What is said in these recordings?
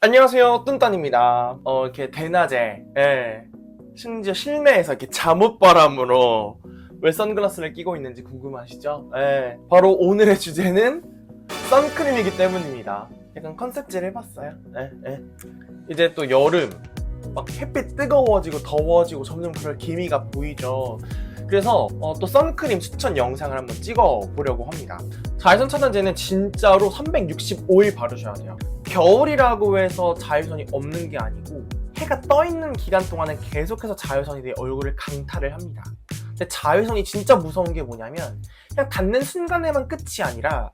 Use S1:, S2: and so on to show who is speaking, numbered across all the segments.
S1: 안녕하세요, 뚠딴입니다. 어, 이렇게 대낮에, 예. 심지어 실내에서 이렇게 잠옷바람으로 왜 선글라스를 끼고 있는지 궁금하시죠? 예. 바로 오늘의 주제는 선크림이기 때문입니다. 약간 컨셉질 해봤어요. 예, 예. 이제 또 여름, 막 햇빛 뜨거워지고 더워지고 점점 그럴 기미가 보이죠. 그래서 어, 또 선크림 추천 영상을 한번 찍어 보려고 합니다. 자외선 차단제는 진짜로 365일 바르셔야 돼요. 겨울이라고 해서 자외선이 없는 게 아니고 해가 떠 있는 기간 동안은 계속해서 자외선이 내 얼굴을 강타를 합니다. 근데 자외선이 진짜 무서운 게 뭐냐면 그냥 닿는 순간에만 끝이 아니라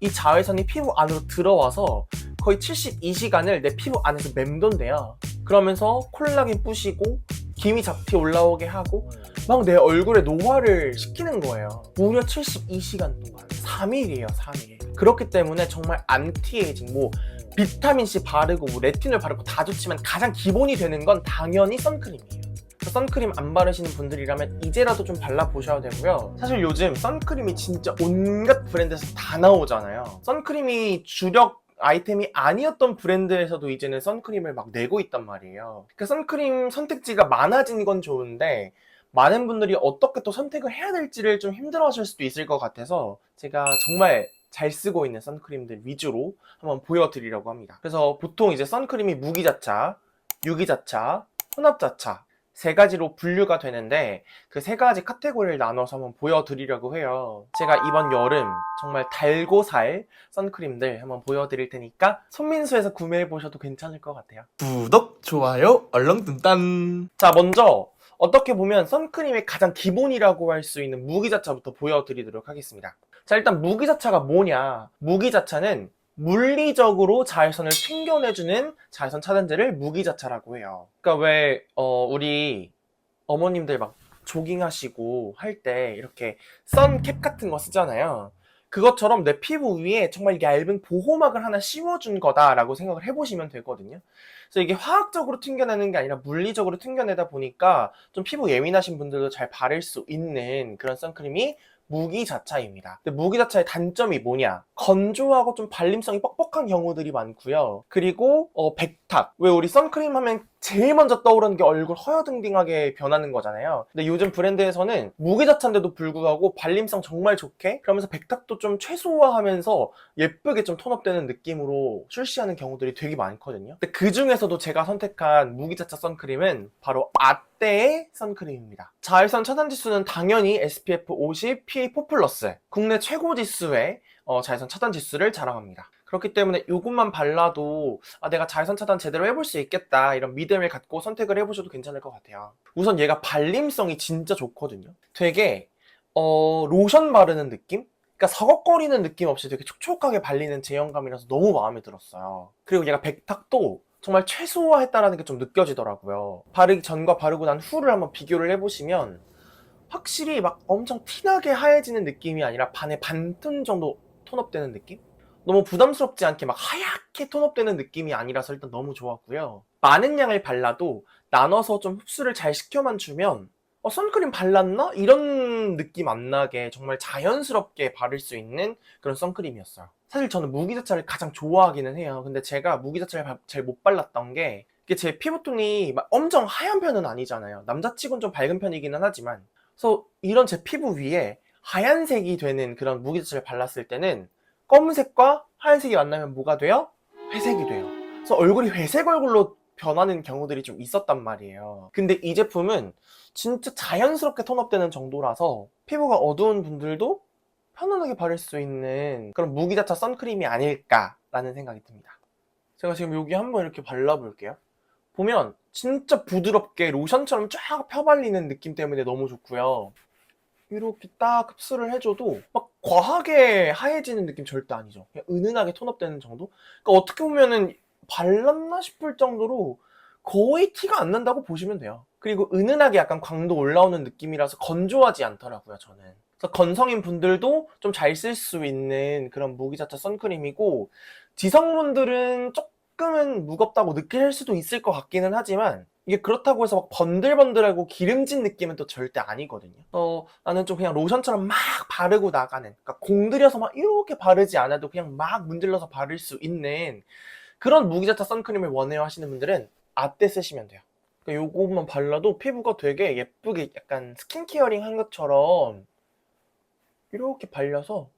S1: 이 자외선이 피부 안으로 들어와서 거의 72시간을 내 피부 안에서 맴돈대요. 그러면서 콜라겐 부시고 기미 잡티 올라오게 하고 막 내 얼굴에 노화를 시키는 거예요. 무려 72시간 동안. 3일이에요, 3일. 그렇기 때문에 정말 안티에이징, 뭐, 비타민C 바르고, 뭐 레티놀 바르고 다 좋지만 가장 기본이 되는 건 당연히 선크림이에요. 선크림 안 바르시는 분들이라면 이제라도 좀 발라보셔야 되고요. 사실 요즘 선크림이 진짜 온갖 브랜드에서 다 나오잖아요. 선크림이 주력 아이템이 아니었던 브랜드에서도 이제는 선크림을 막 내고 있단 말이에요. 그 선크림 선택지가 많아진 건 좋은데 많은 분들이 어떻게 또 선택을 해야 될지를 좀 힘들어 하실 수도 있을 것 같아서 제가 정말 잘 쓰고 있는 선크림들 위주로 한번 보여드리려고 합니다. 그래서 보통 이제 선크림이 무기자차, 유기자차, 혼합자차 세 가지로 분류가 되는데 그 세 가지 카테고리를 나눠서 한번 보여드리려고 해요. 제가 이번 여름 정말 달고 살 선크림들 한번 보여드릴 테니까 손민수에서 구매해 보셔도 괜찮을 것 같아요.
S2: 구독, 좋아요, 얼렁뚱딴.
S1: 자, 먼저 어떻게 보면 선크림의 가장 기본이라고 할 수 있는 무기자차부터 보여드리도록 하겠습니다. 자, 일단 무기자차가 뭐냐? 무기자차는 물리적으로 자외선을 튕겨내주는 자외선 차단제를 무기자차라고 해요. 그러니까 왜 어, 우리 어머님들 막 조깅하시고 할 때 이렇게 선캡 같은 거 쓰잖아요. 그것처럼 내 피부 위에 정말 얇은 보호막을 하나 씌워준 거다라고 생각을 해보시면 되거든요. 그래서 이게 화학적으로 튕겨내는 게 아니라 물리적으로 튕겨내다 보니까 좀 피부 예민하신 분들도 잘 바를 수 있는 그런 선크림이 무기 자차입니다. 근데 무기 자차의 단점이 뭐냐? 건조하고 좀 발림성이 뻑뻑한 경우들이 많고요. 그리고 어, 백탁. 왜 우리 선크림 하면 제일 먼저 떠오르는 게 얼굴 허여등등하게 변하는 거잖아요. 근데 요즘 브랜드에서는 무기자차인데도 불구하고 발림성 정말 좋게 그러면서 백탁도 좀 최소화하면서 예쁘게 좀 톤업되는 느낌으로 출시하는 경우들이 되게 많거든요. 근데 그 중에서도 제가 선택한 무기자차 선크림은 바로 아떼의 선크림입니다. 자외선 차단 지수는 당연히 SPF 50, PA4+, 국내 최고 지수의 어, 자외선 차단 지수를 자랑합니다. 그렇기 때문에 이것만 발라도 아, 내가 자외선 차단 제대로 해볼 수 있겠다 이런 믿음을 갖고 선택을 해보셔도 괜찮을 것 같아요. 우선 얘가 발림성이 진짜 좋거든요. 되게 어, 로션 바르는 느낌? 그러니까 서걱거리는 느낌 없이 되게 촉촉하게 발리는 제형감이라서 너무 마음에 들었어요. 그리고 얘가 백탁도 정말 최소화했다라는 게 좀 느껴지더라고요. 바르기 전과 바르고 난 후를 한번 비교를 해보시면 확실히 막 엄청 티나게 하얘지는 느낌이 아니라 반에 반톤 정도 톤업되는 느낌? 너무 부담스럽지 않게 막 하얗게 톤업되는 느낌이 아니라서 일단 너무 좋았고요. 많은 양을 발라도 나눠서 좀 흡수를 잘 시켜만 주면 어, 선크림 발랐나? 이런 느낌 안 나게 정말 자연스럽게 바를 수 있는 그런 선크림이었어요. 사실 저는 무기자차를 가장 좋아하기는 해요. 근데 제가 무기자차를 잘 못 발랐던 게 이게 제 피부톤이 막 엄청 하얀 편은 아니잖아요. 남자치곤 좀 밝은 편이기는 하지만 그래서 이런 제 피부 위에 하얀색이 되는 그런 무기자차를 발랐을 때는 검은색과 하얀색이 만나면 뭐가 돼요? 회색이 돼요. 그래서 얼굴이 회색 얼굴로 변하는 경우들이 좀 있었단 말이에요. 근데 이 제품은 진짜 자연스럽게 톤업되는 정도라서 피부가 어두운 분들도 편안하게 바를 수 있는 그런 무기자차 선크림이 아닐까라는 생각이 듭니다. 제가 지금 여기 한번 이렇게 발라볼게요. 보면 진짜 부드럽게 로션처럼 쫙 펴발리는 느낌 때문에 너무 좋고요. 이렇게 딱 흡수를 해줘도 막 과하게 하얘지는 느낌 절대 아니죠. 그냥 은은하게 톤업되는 정도? 그러니까 어떻게 보면은 발랐나 싶을 정도로 거의 티가 안 난다고 보시면 돼요. 그리고 은은하게 약간 광도 올라오는 느낌이라서 건조하지 않더라고요, 저는. 그래서 건성인 분들도 좀 잘 쓸 수 있는 그런 무기자차 선크림이고, 지성분들은 조금은 무겁다고 느낄 수도 있을 것 같기는 하지만, 이게 그렇다고 해서 막 번들번들하고 기름진 느낌은 또 절대 아니거든요. 어, 나는 좀 그냥 로션처럼 막 바르고 나가는, 그러니까 공들여서 막 이렇게 바르지 않아도 그냥 막 문질러서 바를 수 있는 그런 무기자차 선크림을 원해요 하시는 분들은 아떼 쓰시면 돼요. 그러니까 요것만 발라도 피부가 되게 예쁘게 약간 스킨케어링 한 것처럼 이렇게 발려서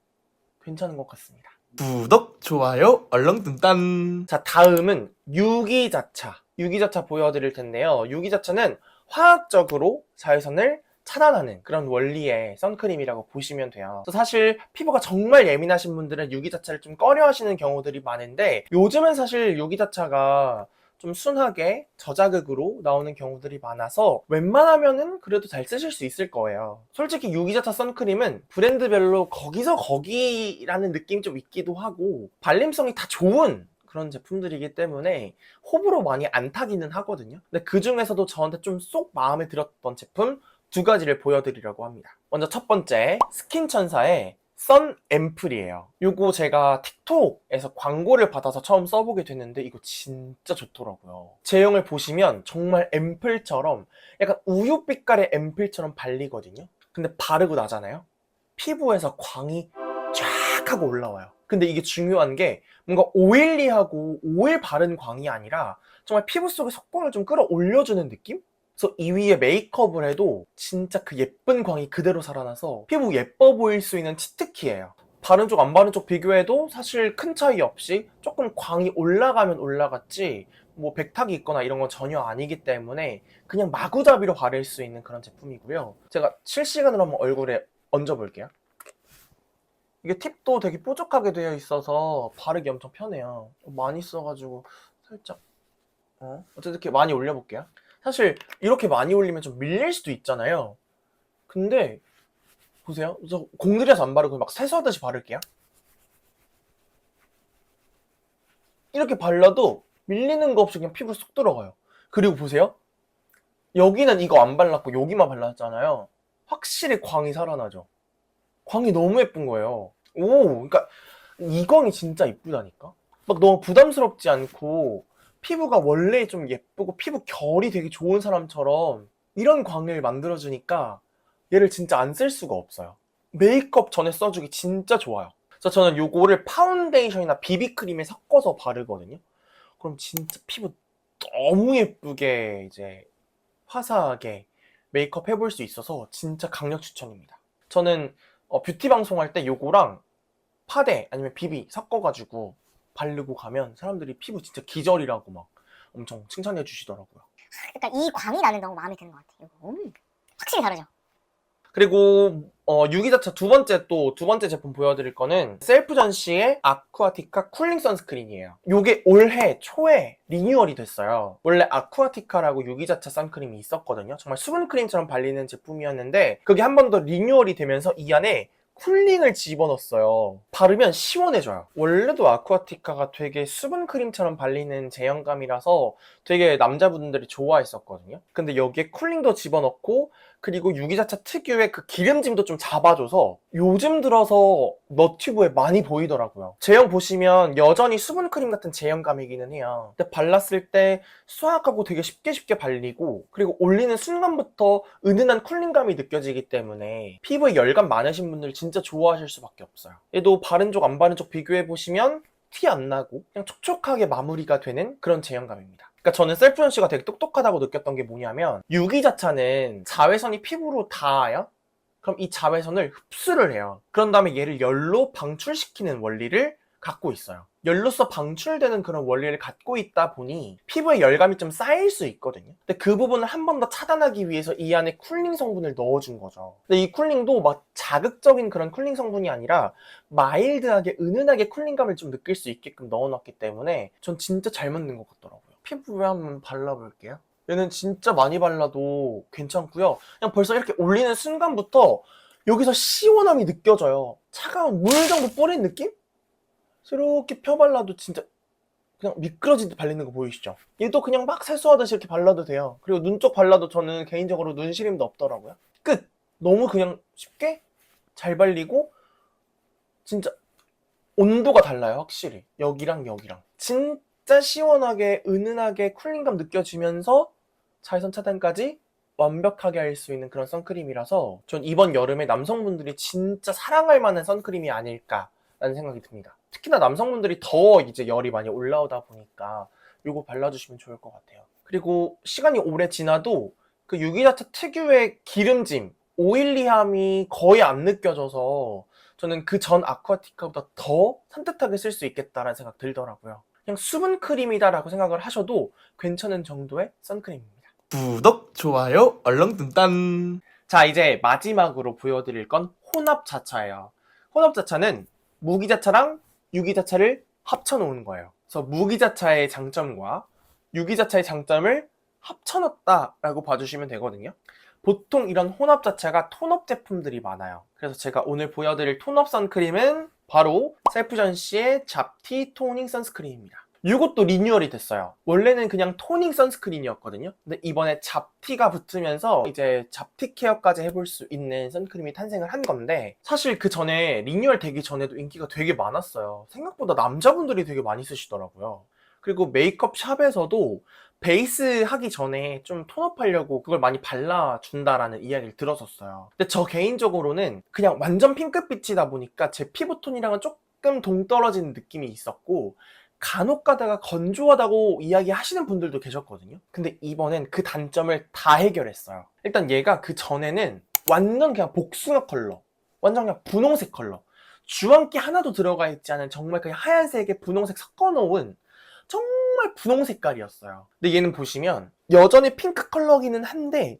S1: 괜찮은 것 같습니다.
S2: 구독, 좋아요, 얼렁뚱딴.
S1: 자, 다음은 유기자차. 유기자차 보여드릴 텐데요. 유기자차는 화학적으로 자외선을 차단하는 그런 원리의 선크림이라고 보시면 돼요. 사실 피부가 정말 예민하신 분들은 유기자차를 좀 꺼려 하시는 경우들이 많은데 요즘은 사실 유기자차가 좀 순하게 저자극으로 나오는 경우들이 많아서 웬만하면은 그래도 잘 쓰실 수 있을 거예요. 솔직히 유기자차 선크림은 브랜드별로 거기서 거기라는 느낌이 좀 있기도 하고 발림성이 다 좋은 그런 제품들이기 때문에 호불호 많이 안 타기는 하거든요. 근데 그 중에서도 저한테 좀 쏙 마음에 들었던 제품 두 가지를 보여드리려고 합니다. 먼저 첫 번째 스킨천사의 선 앰플이에요. 요거 제가 틱톡에서 광고를 받아서 처음 써보게 됐는데 이거 진짜 좋더라고요. 제형을 보시면 정말 앰플처럼 약간 우유 빛깔의 앰플처럼 발리거든요. 근데 바르고 나잖아요. 피부에서 광이 쫙 하고 올라와요. 근데 이게 중요한 게 뭔가 오일리하고 오일 바른 광이 아니라 정말 피부 속의 속광을 좀 끌어올려주는 느낌? 그래서 이 위에 메이크업을 해도 진짜 그 예쁜 광이 그대로 살아나서 피부 예뻐 보일 수 있는 치트키예요. 바른 쪽 안 바른 쪽 비교해도 사실 큰 차이 없이 조금 광이 올라가면 올라갔지 뭐 백탁이 있거나 이런 건 전혀 아니기 때문에 그냥 마구잡이로 바를 수 있는 그런 제품이고요. 제가 실시간으로 한번 얼굴에 얹어볼게요. 이게 팁도 되게 뾰족하게 되어 있어서 바르기 엄청 편해요. 많이 써가지고 살짝 어? 어쨌든 이렇게 많이 올려볼게요. 사실 이렇게 많이 올리면 좀 밀릴 수도 있잖아요. 근데 보세요. 저 공들여서 안 바르고 막 세수하듯이 바를게요. 이렇게 발라도 밀리는 거 없이 그냥 피부에 쏙 들어가요. 그리고 보세요. 여기는 이거 안 발랐고 여기만 발랐잖아요. 확실히 광이 살아나죠. 광이 너무 예쁜 거예요. 오, 그러니까 이 광이 진짜 이쁘다니까. 막 너무 부담스럽지 않고 피부가 원래 좀 예쁘고 피부 결이 되게 좋은 사람처럼 이런 광을 만들어주니까 얘를 진짜 안 쓸 수가 없어요. 메이크업 전에 써주기 진짜 좋아요. 그래서 저는 요거를 파운데이션이나 비비크림에 섞어서 바르거든요. 그럼 진짜 피부 너무 예쁘게 이제 화사하게 메이크업 해볼 수 있어서 진짜 강력 추천입니다. 저는 어, 뷰티 방송할 때 요거랑 파데 아니면 비비 섞어가지고 바르고 가면 사람들이 피부 진짜 기절이라고 막 엄청 칭찬해 주시더라고요.
S3: 그러니까 이 광이 나는 너무 마음에 드는 것 같아요. 이거. 음, 확실히 다르죠.
S1: 그리고 어, 유기자차 두 번째 또 두 번째 제품 보여드릴 거는 셀프 전시의 아쿠아티카 쿨링 선스크린이에요. 요게 올해 초에 리뉴얼이 됐어요. 원래 아쿠아티카라고 유기자차 선크림이 있었거든요. 정말 수분크림처럼 발리는 제품이었는데 그게 한 번 더 리뉴얼이 되면서 이 안에 쿨링을 집어넣었어요. 바르면 시원해져요. 원래도 아쿠아티카가 되게 수분크림처럼 발리는 제형감이라서 되게 남자분들이 좋아했었거든요. 근데 여기에 쿨링도 집어넣고 그리고 유기자차 특유의 그 기름짐도 좀 잡아줘서 요즘 들어서 너튜브에 많이 보이더라고요. 제형 보시면 여전히 수분크림 같은 제형감이기는 해요. 근데 발랐을 때 수학하고 되게 쉽게 쉽게 발리고 그리고 올리는 순간부터 은은한 쿨링감이 느껴지기 때문에 피부에 열감 많으신 분들 진짜 좋아하실 수밖에 없어요. 얘도 바른 쪽 안 바른 쪽 비교해 보시면 티 안 나고 그냥 촉촉하게 마무리가 되는 그런 제형감입니다. 그러니까 저는 셀프전 씨가 되게 똑똑하다고 느꼈던 게 뭐냐면 유기자차는 자외선이 피부로 닿아요. 그럼 이 자외선을 흡수를 해요. 그런 다음에 얘를 열로 방출시키는 원리를 갖고 있어요. 열로서 방출되는 그런 원리를 갖고 있다 보니 피부에 열감이 좀 쌓일 수 있거든요. 근데 그 부분을 한 번 더 차단하기 위해서 이 안에 쿨링 성분을 넣어준 거죠. 근데 이 쿨링도 막 자극적인 그런 쿨링 성분이 아니라 마일드하게 은은하게 쿨링감을 좀 느낄 수 있게끔 넣어놨기 때문에 전 진짜 잘 맞는 것 같더라고요. 피부에 한번 발라볼게요. 얘는 진짜 많이 발라도 괜찮고요. 그냥 벌써 이렇게 올리는 순간부터 여기서 시원함이 느껴져요. 차가운 물 정도 뿌린 느낌? 이렇게 펴발라도 진짜 그냥 미끄러지듯 발리는 거 보이시죠? 얘도 그냥 막 세수하듯이 이렇게 발라도 돼요. 그리고 눈 쪽 발라도 저는 개인적으로 눈 시림도 없더라고요. 끝! 너무 그냥 쉽게 잘 발리고 진짜 온도가 달라요, 확실히. 여기랑 여기랑. 진짜 시원하게, 은은하게 쿨링감 느껴지면서 자외선 차단까지 완벽하게 할 수 있는 그런 선크림이라서 전 이번 여름에 남성분들이 진짜 사랑할 만한 선크림이 아닐까라는 생각이 듭니다. 특히나 남성분들이 더 이제 열이 많이 올라오다 보니까 요거 발라주시면 좋을 것 같아요. 그리고 시간이 오래 지나도 그 유기자차 특유의 기름짐, 오일리함이 거의 안 느껴져서 저는 그 전 아쿠아티카보다 더 산뜻하게 쓸 수 있겠다라는 생각 들더라고요. 그냥 수분 크림이다라고 생각을 하셔도 괜찮은 정도의 선크림입니다.
S2: 구독, 좋아요, 얼렁뚱딴.
S1: 자, 이제 마지막으로 보여드릴 건 혼합 자차예요. 혼합 자차는 무기 자차랑 유기자차를 합쳐놓은 거예요. 그래서 무기자차의 장점과 유기자차의 장점을 합쳐놨다라고 봐주시면 되거든요. 보통 이런 혼합 자차가 톤업 제품들이 많아요. 그래서 제가 오늘 보여드릴 톤업 선크림은 바로 셀프전시의 잡티 토닝 선스크림입니다. 이것도 리뉴얼이 됐어요. 원래는 그냥 토닝 선스크린이었거든요. 근데 이번에 잡티가 붙으면서 이제 잡티 케어까지 해볼 수 있는 선크림이 탄생을 한 건데 사실 그 전에 리뉴얼 되기 전에도 인기가 되게 많았어요. 생각보다 남자분들이 되게 많이 쓰시더라고요. 그리고 메이크업 샵에서도 베이스 하기 전에 좀 톤업하려고 그걸 많이 발라준다라는 이야기를 들었었어요. 근데 저 개인적으로는 그냥 완전 핑크빛이다 보니까 제 피부톤이랑은 조금 동떨어지는 느낌이 있었고 간혹 가다가 건조하다고 이야기하시는 분들도 계셨거든요. 근데 이번엔 그 단점을 다 해결했어요. 일단 얘가 그 전에는 완전 그냥 복숭아 컬러, 완전 그냥 분홍색 컬러, 주황기 하나도 들어가 있지 않은 정말 그냥 하얀색에 분홍색 섞어놓은 정말 분홍 색깔이었어요. 근데 얘는 보시면 여전히 핑크 컬러기는 한데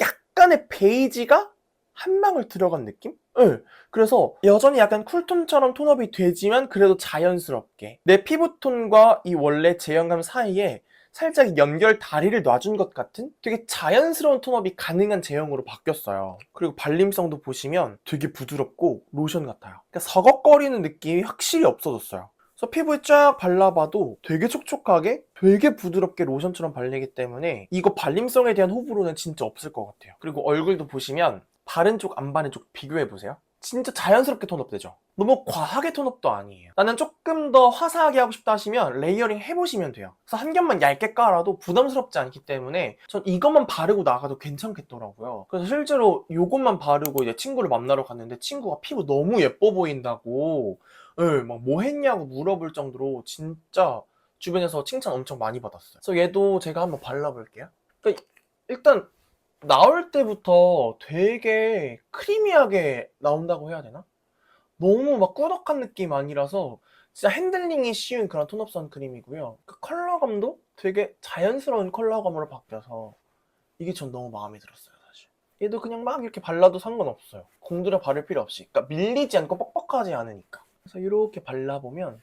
S1: 약간의 베이지가 한 방울 들어간 느낌? 네. 그래서 여전히 약간 쿨톤처럼 톤업이 되지만 그래도 자연스럽게 내 피부톤과 이 원래 제형감 사이에 살짝 연결 다리를 놔준 것 같은 되게 자연스러운 톤업이 가능한 제형으로 바뀌었어요. 그리고 발림성도 보시면 되게 부드럽고 로션 같아요. 그러니까 서걱거리는 느낌이 확실히 없어졌어요. 그래서 피부에 쫙 발라봐도 되게 촉촉하게 되게 부드럽게 로션처럼 발리기 때문에 이거 발림성에 대한 호불호는 진짜 없을 것 같아요. 그리고 얼굴도 보시면 바른 쪽, 안 바른 쪽 비교해 보세요. 진짜 자연스럽게 톤업 되죠? 너무 과하게 톤업도 아니에요. 나는 조금 더 화사하게 하고 싶다 하시면 레이어링 해보시면 돼요. 그래서 한 겹만 얇게 깔아도 부담스럽지 않기 때문에 전 이것만 바르고 나가도 괜찮겠더라고요. 그래서 실제로 이것만 바르고 이제 친구를 만나러 갔는데 친구가 피부 너무 예뻐 보인다고 예, 막뭐 했냐고 물어볼 정도로 진짜 주변에서 칭찬 엄청 많이 받았어요. 그래서 얘도 제가 한번 발라볼게요. 그러니까 일단 나올 때부터 되게 크리미하게 나온다고 해야 되나? 너무 막 꾸덕한 느낌 아니라서 진짜 핸들링이 쉬운 그런 톤업 선크림이고요. 그 컬러감도 되게 자연스러운 컬러감으로 바뀌어서 이게 전 너무 마음에 들었어요, 사실. 얘도 그냥 막 이렇게 발라도 상관없어요. 공들여 바를 필요 없이. 그러니까 밀리지 않고 뻑뻑하지 않으니까. 그래서 이렇게 발라보면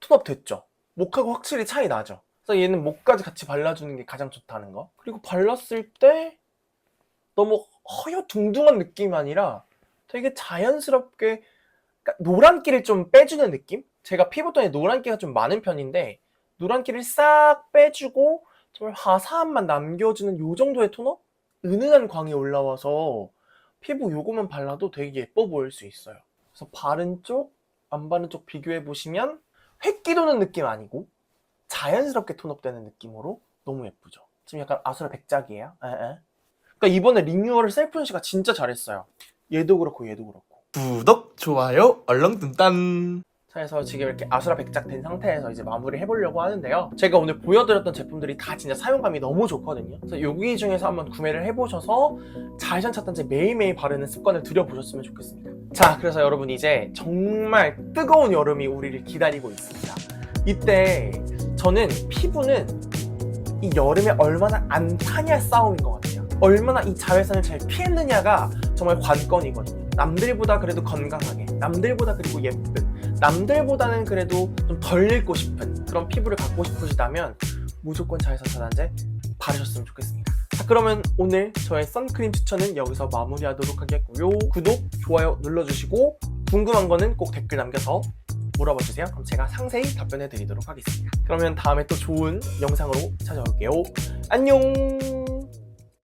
S1: 톤업 됐죠? 목하고 확실히 차이 나죠? 그래서 얘는 목까지 같이 발라주는 게 가장 좋다는 거. 그리고 발랐을 때 너무 허여둥둥한 느낌이 아니라 되게 자연스럽게 그러니까 노란기를 좀 빼주는 느낌? 제가 피부톤에 노란기가 좀 많은 편인데 노란기를 싹 빼주고 정말 화사함만 남겨주는 요 정도의 톤업? 은은한 광이 올라와서 피부 요거만 발라도 되게 예뻐 보일 수 있어요. 그래서 바른 쪽, 안 바른 쪽 비교해 보시면 획기 도는 느낌 아니고 자연스럽게 톤업되는 느낌으로 너무 예쁘죠. 지금 약간 아수라 백작이에요. 에, 에. 그러니까 이번에 리뉴얼을 셀프전시가 진짜 잘했어요. 얘도 그렇고 얘도 그렇고.
S2: 구독, 좋아요, 얼렁뚱딴.
S1: 자, 그래서 지금 이렇게 아수라 백작 된 상태에서 이제 마무리 해보려고 하는데요. 제가 오늘 보여드렸던 제품들이 다 진짜 사용감이 너무 좋거든요. 그래서 여기 중에서 한번 구매를 해보셔서 자외선 차단제 매일매일 바르는 습관을 들여보셨으면 좋겠습니다. 자, 그래서 여러분 이제 정말 뜨거운 여름이 우리를 기다리고 있습니다. 이때 저는 피부는 이 여름에 얼마나 안 타냐 싸움인 것 같아요. 얼마나 이 자외선을 잘 피했느냐가 정말 관건이거든요. 남들보다 그래도 건강하게, 남들보다 그리고 예쁜, 남들보다는 그래도 좀 덜 늙고 싶은 그런 피부를 갖고 싶으시다면 무조건 자외선 차단제 바르셨으면 좋겠습니다. 자 그러면 오늘 저의 선크림 추천은 여기서 마무리하도록 하겠고요. 구독, 좋아요 눌러주시고 궁금한 거는 꼭 댓글 남겨서 물어봐 주세요. 그럼 제가 상세히 답변해 드리도록 하겠습니다. 그러면 다음에 또 좋은 영상으로 찾아올게요. 안녕!